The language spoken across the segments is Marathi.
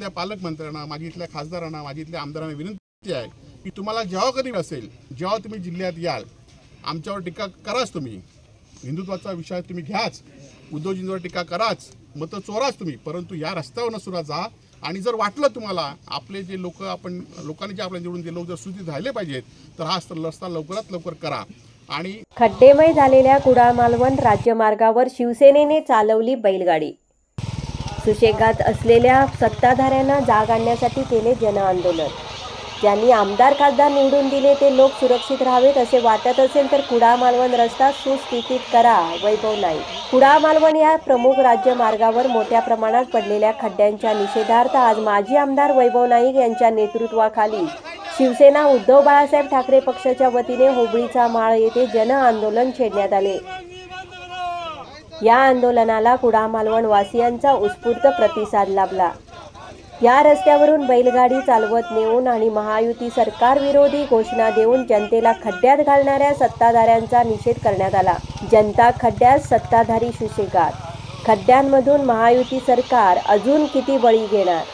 इथल्या पालकमंत्र्यांना माझी इथल्या खासदारांना माझी इथल्या आमदारांना विनंती आहे की तुम्हाला जेव्हा कधी असेल जेव्हा तुम्ही जिल्ह्यात याल आमच्यावर टीका कराच तुम्ही. हिंदुत्वाचा विषय तुम्ही घ्याच. उद्धवजींवर टीका कराच. मतं चोराच तुम्ही. परंतु या रस्त्यावरनं सुद्धा जा. आणि जर वाटलं तुम्हाला आपले जे लोक आपण लोकांनी जे आपल्या निवडून दिले लोक जर सुधी झाले पाहिजेत तर हा रस्ता लवकरात लवकर करा. आणि खड्डेमय झालेल्या कुडाळ मालवण राज्यमार्गावर शिवसेनेने चालवली बैलगाडी. सुशेगात असलेल्या सत्ताधाऱ्यांना जाग आणण्यासाठी केले जनआंदोलन. ज्यांनी आमदार खासदार निवडून दिले ते लोक सुरक्षित राहावेत असे वाटत असेल तर कुडा मालवण रस्ता सुस्थितीत करा वैभव नाईक कुडा मालवण या प्रमुख राज्यमार्गावर मोठ्या प्रमाणात पडलेल्या खड्ड्यांच्या निषेधार्थ आज माजी आमदार वैभव नाईक यांच्या नेतृत्वाखाली शिवसेना उद्धव बाळासाहेब ठाकरे पक्षाच्या वतीने होबळीचा माळ येथे जन आंदोलन छेडण्यात आले. या आंदोलनाला कुडामालवण वासियांचा उत्स्फूर्त प्रतिसाद लाभला. या रस्त्यावरून बैलगाडी चालवत नेऊन आणि महायुती सरकार विरोधी घोषणा देऊन जनतेला खड्ड्यात घालणाऱ्या सत्ताधाऱ्यांचा निषेध करण्यात आला. जनता खड्ड्यात सत्ताधारी सुशेगात खड्ड्यांमधून महायुती सरकार अजून किती बळी घेणार?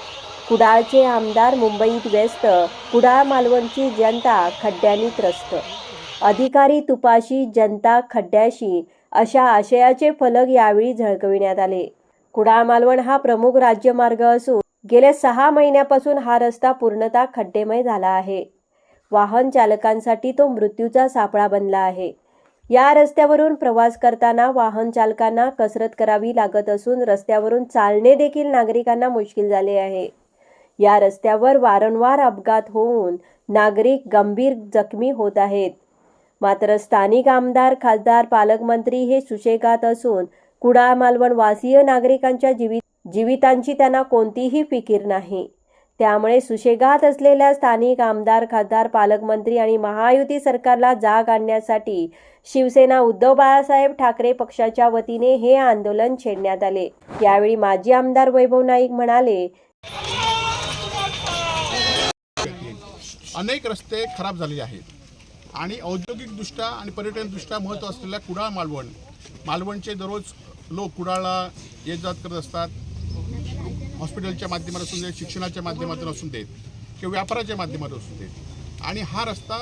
कुडाळचे आमदार मुंबईत व्यस्त कुडाळ मालवणची जनता खड्ड्यांनी त्रस्त. अधिकारी तुपाशी जनता खड्ड्याशी अशा आशयाचे फलक यावेळी झळकविण्यात आले. कुडाळ मालवण हा प्रमुख राज्यमार्ग असून गेल्या सहा महिन्यापासून हा रस्ता पूर्णतः खड्डेमय झाला आहे. वाहन चालकांसाठी तो मृत्यूचा सापळा बनला आहे. या रस्त्यावरून प्रवास करताना वाहन चालकांना कसरत करावी लागत असून रस्त्यावरून चालणे देखील नागरिकांना मुश्किल झाले आहे. या रस्त्यावर वारंवार अपघात होऊन नागरिक गंभीर जखमी होत आहेत. मात्र स्थानिक आमदार खासदार पालकमंत्री हे सुशेगात असून कुडाळ मालवण वासीय नागरिकांच्या जीवित जीवितांची त्यांना कोणतीही फिकीर नाही. त्यामुळे सुशेगात असलेल्या स्थानिक आमदार खासदार पालकमंत्री आणि महायुती सरकारला जाग आणण्यासाठी शिवसेना उद्धव बाळासाहेब ठाकरे पक्षाच्या वतीने हे आंदोलन छेडण्यात आले. यावेळी माजी आमदार वैभव नाईक म्हणाले अनेक रस्ते खराब झालेले आहेत. आणि औद्योगिकदृष्ट्या आणि पर्यटनदृष्ट्या महत्त्व असलेल्या कुडाळ मालवण. मालवणचे दररोज लोक कुडाळला येत जात करत असतात. हॉस्पिटलच्या माध्यमातून असू देत शिक्षणाच्या माध्यमातून असू देत किंवा व्यापाराच्या माध्यमातून असू देत. आणि हा रस्ता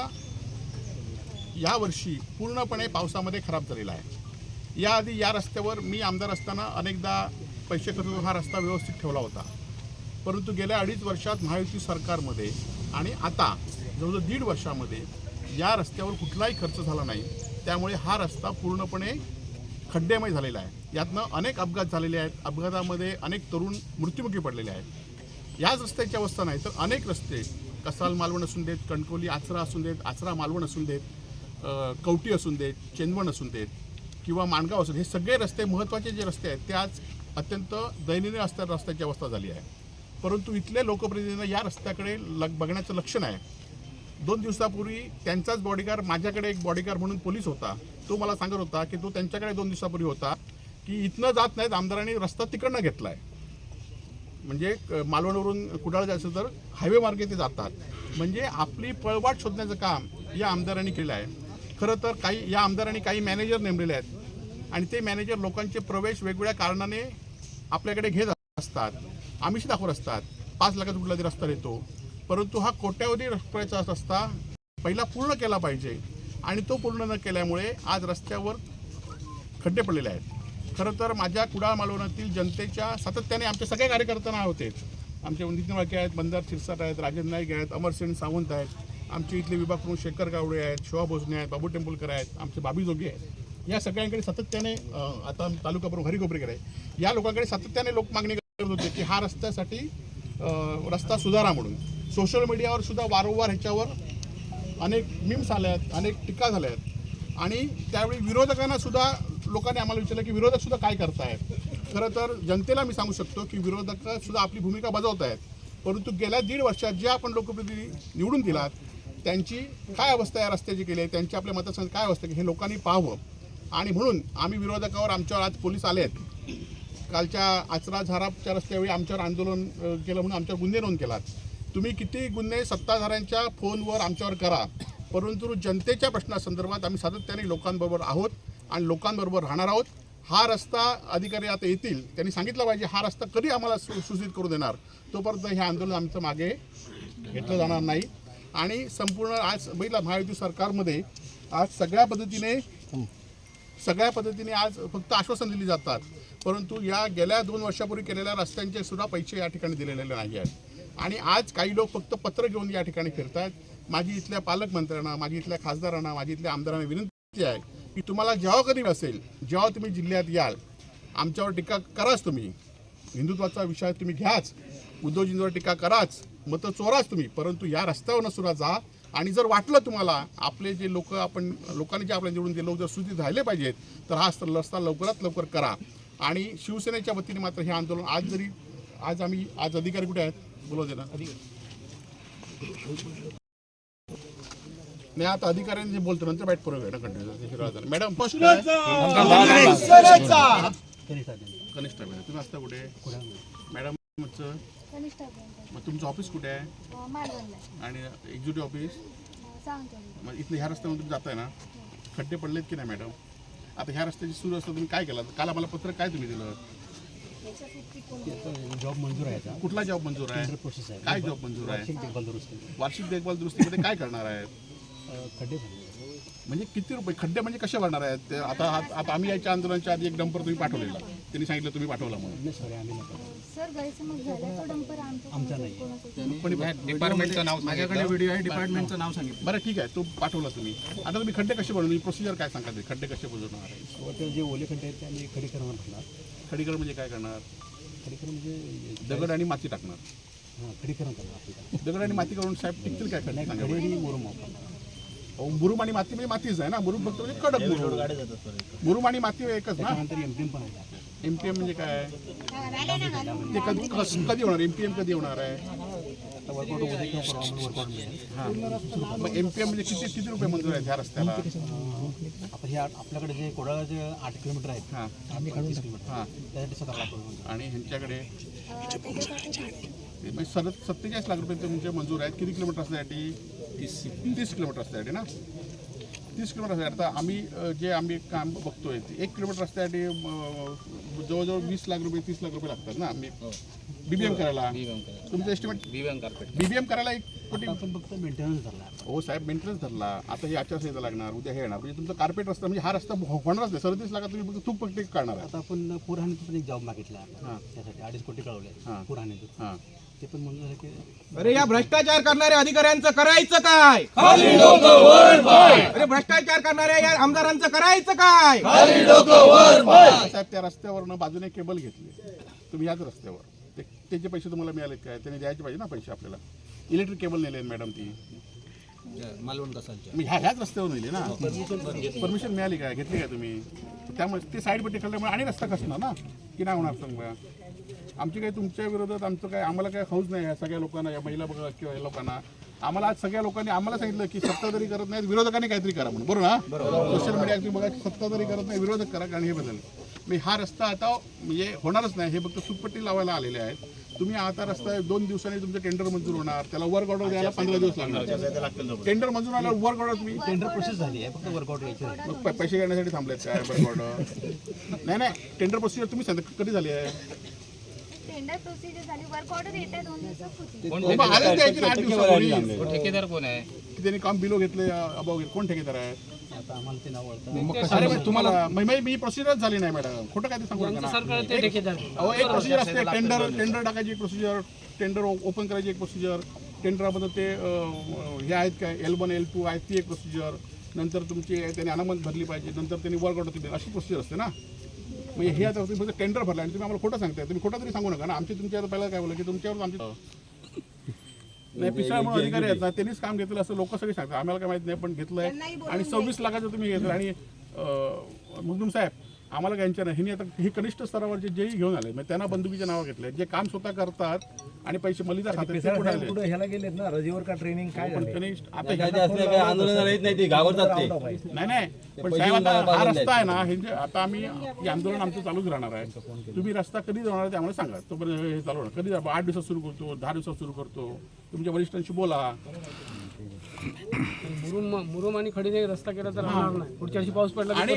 यावर्षी पूर्णपणे पावसामध्ये खराब झालेला आहे. याआधी या रस्त्यावर मी आमदार असताना अनेकदा पैसे खर्च करून हा रस्ता व्यवस्थित ठेवला होता. परंतु गेल्या अडीच वर्षात महायुती सरकारमध्ये आणि आता जवळजवळ दीड वर्षामध्ये या रस्त्यावर कुठलाही खर्च झाला नाही. त्यामुळे हा रस्ता पूर्णपणे खड्डेमय झालेला आहे. यातनं अनेक अपघात झालेले आहेत. अपघातामध्ये अनेक तरुण मृत्युमुखी पडलेले आहेत. याच रस्त्याची अवस्था नाही तर अनेक रस्ते कसाल मालवण असून देत कणकोली आचरा असून देत आचरा मालवण असून देत कवटी असून देत चेंदवण असून देत किंवा माणगाव असून हे सगळे रस्ते महत्त्वाचे जे रस्ते आहेत ते आज अत्यंत दयनीय असत्या रस्त्याची अवस्था झाली आहे. परंतु इथल्या लोकप्रतिनिधींना या रस्त्याकडे लग बघण्याचं लक्ष नाही दोन दिवसापूर्वी त्यांचाच बॉडीगार्ड माझ्याकडे एक बॉडीगार्ड म्हणून पोलीस होता. तो मला सांगत होता की तो त्यांच्याकडे दोन दिवसापूर्वी होता की इथनं जात नाहीत आमदारांनी रस्ता तिकडनं घेतला आहे म्हणजे मालवणवरून कुडाळ जायचं तर हायवे मार्गे ते जातात. म्हणजे आपली पळवाट शोधण्याचं काम या आमदारांनी केलं आहे खरं तर काही या आमदारांनी काही मॅनेजर नेमलेले आहेत. आणि ते मॅनेजर लोकांचे प्रवेश वेगवेगळ्या कारणाने आपल्याकडे घेत असतात. आमिष दाखवत असतात. पाच लाखात कुठला तरी रस्ता देतो. परंतु हा कोट्यावधी रुपयाचा रस्ता पहिला पूर्ण केला पाहिजे आणि तो पूर्ण न केल्यामुळे आज रस्त्यावर खड्डे पडलेले आहेत. खरं तर माझ्या कुडाळ मालवणातील जनतेच्या सातत्याने आमचे सगळ्या कार्यकर्त्यांना होते. आमचे नितीन वाके आहेत बंदार शिरसाट आहेत राजेंद्र नाईक आहेत अमरसेन सावंत आहेत. आमचे इथले विभाग प्रमुख शेखर गावडे आहेत शोभा भोसने आहेत बाबू टेंबुलकर आहेत आमचे बाबी जोगी आहेत. या सगळ्यांकडे सातत्याने आता तालुका प्रमुख हरिकोपरेकर आहे या लोकांकडे सातत्याने लोक मागणी करत होते की हा रस्त्यासाठी रस्ता सुधारा म्हणून. सोशल मीडियावर सुद्धा वारंवार ह्याच्यावर अनेक मिम्स आल्या आहेत अनेक टीका झाल्या आहेत. आणि त्यावेळी विरोधकांना सुद्धा लोकांनी आम्हाला विचारलं की विरोधक सुद्धा काय करतायत? खरं तर जनतेला मी सांगू शकतो की विरोधक सुद्धा आपली भूमिका बजावत आहेत परंतु गेल्या दीड वर्षात जे आपण लोकप्रतिनिधी निवडून दिलात त्यांची काय अवस्था या रस्त्याची केली आहे? त्यांची आपल्या मतदारसंघात काय अवस्था आहे? हे लोकांनी पाहावं. आणि म्हणून आम्ही विरोधकावर आमच्यावर आज पोलीस आले आहेत. कालच्या आचरा झाराच्या रस्त्यावेळी आमच्यावर आंदोलन केलं म्हणून आमच्यावर गुन्हे नोंद केलात. तुम्ही किती गुन्हे सत्ताधाऱ्यांच्या फोनवर आमच्यावर करा. परंतु जनतेच्या प्रश्नासंदर्भात आम्ही सातत्याने लोकांबरोबर आहोत आणि लोकांबरोबर राहणार आहोत. हा रस्ता अधिकारी आता येतील. त्यांनी सांगितलं पाहिजे हा रस्ता कधी आम्हाला सु सूचित करू देणार? तोपर्यंत हे आंदोलन आमचं मागे घेतलं जाणार नाही. आणि संपूर्ण आज बघितला महायुती सरकारमध्ये आज सगळ्या पद्धतीने सगळ्या पद्धतीने आज फक्त आश्वासन दिली जातात. परंतु या गेल्या दोन वर्षापूर्वी केलेल्या रस्त्यांचे सुद्धा पैसे या ठिकाणी दिलेले नाही आहेत. आणि आज काही लोक फक्त पत्र घेऊन या ठिकाणी फिरत आहेत माझी इथल्या पालकमंत्र्यांना माझी इथल्या खासदारांना माझी इथल्या आमदारांना विनंती आहे की तुम्हाला जेव्हा कधी असेल जेव्हा तुम्ही जिल्ह्यात याल आमच्यावर टीका कराच तुम्ही. हिंदुत्वाचा विषय तुम्ही घ्याच. उद्धवजींवर टीका कराच. मतं चोराच तुम्ही. परंतु या रस्त्यावरनं सुद्धा जा. आणि जर वाटलं तुम्हाला आपले जे लोक आपण लोकांनी जे आपल्या निवडून दिलं जर सुधी राहिले पाहिजेत तर हा रस्ता लवकरात लवकर करा. आणि शिवसेनेच्या वतीने मात्र हे आंदोलन आज जरी आज आम्ही आज अधिकारी कुठे आहेत? बोलव दे ना. नाही आता अधिकाऱ्यांनी जे बोलतो नंतर बॅट कंटिन्यू मॅडम फर्स्ट कनिष्ठ मॅडम तुम्ही असता कुठे? मॅडम तुमचं? कनिष्ठ अभियंता. मग तुमचं ऑफिस कुठे आहे? आणि एक्झिक्युटिव्ह ऑफिस मग इथलं ह्या रस्त्यावरून तुम्ही जाताय ना? खड्डे पडलेत की नाही मॅडम? आता ह्या रस्त्याची सुरू असतं तुम्ही काय केलं? काल आम्हाला पत्र काय तुम्ही दिलं? जॉब मंजूर आहे कुठला जॉब मंजूर आहे? प्रोसेस आहे. काय जॉब मंजूर आहे? वार्षिक देखभाल दुरुस्ती. वार्षिक देखभाल दुरुस्तीमध्ये काय करणार आहेत? खड्डे म्हणजे किती रुपये खड्डे म्हणजे कसे भरणार आहेत? ते आता आता आम्ही याच्या आंदोलनाच्या आधी एक डंपर तुम्ही पाठवलेला. त्यांनी सांगितलं तुम्ही पाठवला म्हणून. नाही सॉरी आम्ही नको. सर गैरसमज झाला तो डंपर आमचा. आमचा नाही. कोणाचा पण डिपार्टमेंटचं नाव माझ्याकडे व्हिडिओ आहे डिपार्टमेंटचं नाव सांगितलं. बरं ठीक आहे. तो पाठवला तुम्ही. आता तुम्ही खड्डे कसे बनवणार प्रोसिजर काय सांगा ते? खड्डे कसे बुजवणार आहे सुरुवातीला जे ओले खड्डे आहेत ते आम्ही भरणार खडीकरण म्हणजे काय करणार? खडीकरण म्हणजे दगड आणि माती टाकणार. हां खडीकरण करणार दगड आणि माती करून साहेब टिकतील काय सांगा. खडे आणि मुरुम वापरणार अहो, मुरुम आणि माती म्हणजे मातीच आहे ना. मुरुम फक्त म्हणजे कडक मुरुम. मुरुम आणि माती एकच ना? त्यानंतर एम पण आहे आपल्याला. एम पी एम म्हणजे काय? ते कधी कस- कधी होणार? एम पी एम कधी होणार आहे? आता वर्कआउट उद्या किंवा परवा आम्हाला वर्कआउट मिळेल हां मग एम पी एम म्हणजे किती किती रुपये मंजूर आहेत ह्या रस्त्याला? आता हे आपल्याकडे जे कोडाळाचे आठ किलोमीटर आहेत हां. आम्ही तीस किलोमीटर हां. त्यासाठी सतरा लाख रुपये मंजूर. आणि ह्यांच्याकडे? ते म्हणजे सर सत्तेचाळीस लाख रुपये तुमचे मंजूर आहेत. किती किलोमीटर असण्यासाठी? तीस तीस किलोमीटर असण्यासाठी ना? तीस किलोमीटर आता आम्ही जे आम्ही काम बघतोय ते एक किलोमीटर रस्त्यासाठी जवळजवळ वीस लाख रुपये तीस लाख रुपये लागतात ना आम्ही. बीबीएम करायला. तुमचं एस्टिमेट बीबीएम कार्पेट बीबीएम करायला एक कोटी फक्त मेंटेनन्स धरला. हो साहेब मेंटेनन्स धरला. आता हे आचारसंहिता लागणार उद्या हे येणार. म्हणजे तुमचं कार्पेट रस्ता म्हणजे हा रस्ता हो- होणारच नाही. सदतीस लाखात तुम्ही फक्त तूप पट्टी काढणार आहे आता आपण पुरहाणीतून पण एक जॉब मागितला हां. त्यासाठी अडीच कोटी कळवले हां. पुरहाणीतून हां. ते पण आहे की अरे या भ्रष्टाचार करणाऱ्या अधिकाऱ्यांचं करायचं काय? अरे भ्रष्टाचार करणाऱ्या या आमदारांचं करायचं काय? साहेब त्या रस्त्यावरनं बाजूने केबल घेतली. तुम्ही याच रस्त्यावर. ते त्याचे पैसे तुम्हाला मिळाले काय? त्याने द्यायचे पाहिजे ना पैसे आपल्याला. इलेक्ट्रिक केबल नेले मॅडम ती. मालवण कसालच्या. मी ह्या ह्याच रस्त्यावर नेली ना. परमिशन मिळाली काय? घेतली काय तुम्ही? त्यामुळे ते साईड पट्टी खाल्ल्यामुळे आणि रस्ता कसणार ना? की नाही होणार सांगा? आमची काही तुमच्या विरोधात आमचं काय आम्हाला काय हौस नाही या सगळ्या लोकांना या महिला बघा किंवा या लोकांना. आम्हाला आज सगळ्या लोकांनी आम्हाला सांगितलं की सत्ताधारी करत नाहीत विरोधकांनी काहीतरी करा म्हणून. बरोबर ना? सोशल मीडिया तुम्ही बघा सत्ताधारी करत नाही विरोधक करा कारण हे बदल. मी हा रस्ता आता म्हणजे होणारच नाही हे फक्त सुटपट्टी लावायला आलेले आहेत. तुम्ही आता रस्ता दोन दिवसांनी तुमचं टेंडर मंजूर होणार त्याला वर्क ऑर्डर द्यायला पंधरा दिवस लागणार. टेंडर मंजूर आल्यावर वर्क ऑर्डर तुम्ही टेंडर प्रोसेस झाली आहे फक्त वर्कआउट यायची आहे. मग पैसे घेण्यासाठी थांबलेत काय वर्क ऑर्डर नाही नाही टेंडर प्रोसिजर तुम्ही सांगता कधी झाली आहे? टेंडर प्रोसिजर झाली. वर्क ऑर्डर येत्या दोन दिवसात होती मग आलेच द्यायची ना आठ दिवसापूर्वी. तो ठेकेदार कोण आहे? की त्यांनी काम बिलो घेतले अभाव घेतले. कोण ठेकेदार आहे? अरे पण तुम्हाला मी- मी- मी प्रोसिजरच झाली नाही मॅडम खोटं काय ते सांगू नका ना. एक- अहो एक प्रोसिजर असते. टेंडर टेंडर टाकायची एक प्रोसिजर टेंडर ओपन करायची एक प्रोसिजर टेंडराबद्दल ते अं, हे आहेत काय? एल वन एल टू आहेत ती एक प्रोसिजर नंतर तुमची त्यांनी अनामत भरली पाहिजे. नंतर त्यांनी वर्क ऑर्डर दिली अशी प्रोसिजर असते ना. म्हणजे हे आता तुम्ही फक्त टेंडर भरला आणि तुम्ही आम्हाला खोटं सांगताय. तुम्ही खोटं तरी सांगू नका ना. आमची तुमच्या आता पहिला काय बोललं की तुमच्यावर आमची नाही पिसाळ म्हणून अधिकारी आहेत ना त्यांनीच काम घेतलं असं लोक सगळे सांगतात. आम्हाला काय माहीत नाही पण घेतलंय. आणि सव्वीस लाखाचं तुम्ही घेतलं आणि मुगदुम साहेब आम्हाला काय यांच्या नाही. ह्यांनी आता ही कनिष्ठ स्तरावरचे जेही घेऊन आले म्हणजे त्यांना बंदुकीचे नावं घेतले. जे काम स्वतः करतात आणि पैसे मलिदा खातात ते कुठे आले? ह्याला गेलेत ना? रजेवर का ट्रेनिंग काय पण कनिष्ठ आता काय ह्या- काय आंदोलन येत नाही ते ते नाही नाही. पण साहेब आता हा रस्ता आहे ना हे जे आता आम्ही हे आंदोलन आमचं चालूच राहणार आहे. तुम्ही रस्ता कधी जाणार ते आम्हाला सांगा. तोपर्यंत हे चालू राहणार कधी आठ दिवसात सुरू करतो दहा दिवसात सुरू करतो. तुमच्या वरिष्ठांशी बोला. मुरुम मुरुम आणि खडीने रस्ता केला तर राहणार नाही. पुढच्या वर्षी पाऊस पडला आणि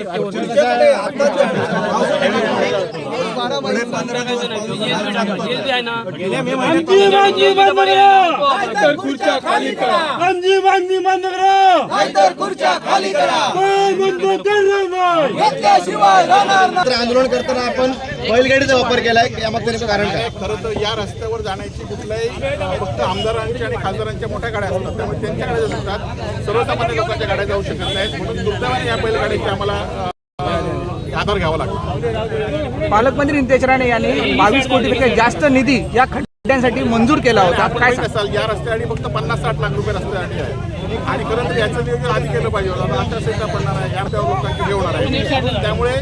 आंदोलन करताना आपण बैलगाडीचा वापर केलाय यामागचं नेमकं कारण काय? खरं तर या रस्त्यावर जाण्याची कुठल्याही फक्त आमदारांची आणि खासदारांच्या मोठ्या गाड्या असतात त्यामुळे त्यांच्या गाड्या शकतात. सर्वसामान्य लोकांच्या गाड्या जाऊ शकत नाहीत. म्हणून दुर्दैवाने या बैलगाड्याची आम्हाला आधार घ्यावा लागतो. पालकमंत्री नितेश राणे यांनी बावीस कोटीपेक्षा जास्त निधी या खड्ड्यांसाठी मंजूर केला होता. काय असाल या रस्त्यासाठी फक्त पन्नास साठ लाख रुपये रस्त्यासाठी आहे आणि खरं तर याचं नियोजन आधी केलं पाहिजे होतं. आता आचारसंहिता पडणार आहे या रस्त्यावर लोकांची हे होणार आहे. त्यामुळे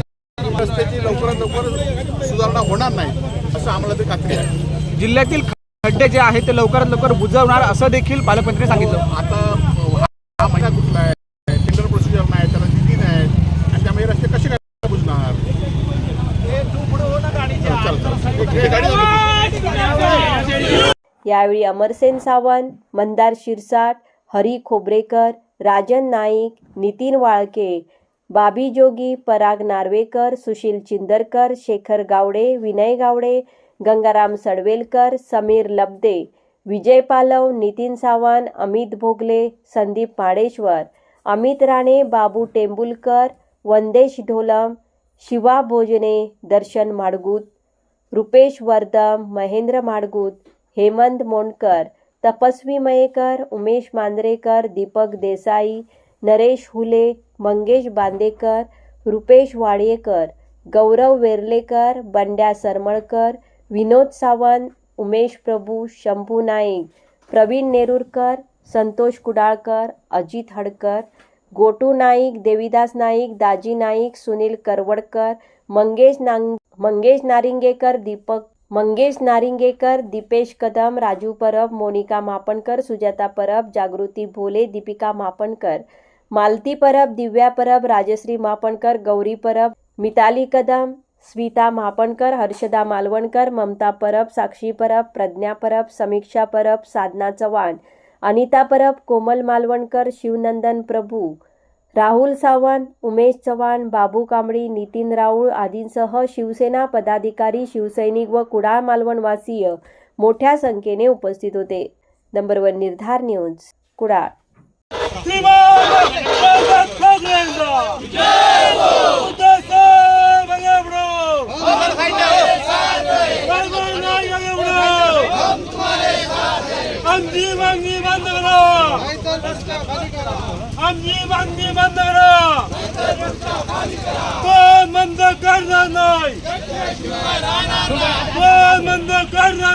रस्त्याची लवकरात लवकर सुधारणा होणार नाही असं आम्हाला तरी खात्री आहे. जिल्ह्यातील खड्डे जे आहेत ते लवकरात लवकर बुजवणार असं देखील पालकमंत्र्यांनी सांगितलं. आता हा- हा महिना कुठला आहे टेंडर प्रोसिजर नाही त्याला निधी नाही आणि त्यामुळे हे रस्ते कसे काय बुजणार चल, चल, चल. एक- एक गाडी जाऊ. यावेळी अमरसेन सावंत मंदार शिरसाट हरी खोबरेकर राजन नाईक नितीन वाळके बाबी जोगी पराग नार्वेकर सुशील चिंदरकर शेखर गावडे विनय गावडे गंगाराम सडवेलकर समीर लब्दे विजय पालव नितीन सावंत अमित भोगले संदीप पाडेश्वर अमित राणे बाबू टेंबुलकर वंदेश ढोलम शिवा भोजने दर्शन माडगूत रुपेश वर्दम महेंद्र माडगूत हेमंत मोंडकर तपस्वी मयेकर उमेश मांद्रेकर दीपक देसाई नरेश हुले मंगेश बांदेकर रुपेश वाडयेकर गौरव वेर्लेकर बंड्या सरमळकर विनोद सावंत उमेश प्रभू शंभू नाईक प्रवीण नेरुरकर संतोष कुडाळकर अजित हडकर गोटू नाईक देविदास नाईक दाजी नाईक सुनील करवडकर मंगेश नांग मंगेश नारिंगेकर दीपक मंगेश नारिंगेकर दीपेश कदम राजू परब मोनिका मापणकर सुजाता परब जागृती भोले दीपिका मापणकर मालती परब दिव्या परब राजश्री मापणकर गौरी परब मिताली कदम स्मिता मापणकर हर्षदा मालवणकर ममता परब साक्षी परब प्रज्ञा परब समीक्षा परब साधना चव्हाण अनिता परब कोमल मालवणकर शिवनंदन प्रभू राहुल सावंत उमेश चव्हाण बाबू कांबळी नितीन राऊळ आदींसह शिवसेना पदाधिकारी शिवसैनिक व कुडाळ मालवणवासीय मोठ्या संख्येने उपस्थित होते. नंबर वन निर्धार न्यूज कुडाळ आमची मागणी बंद करा आम्ही मागणी बंद कोण बंद करणार नाही. कोण बंद करणार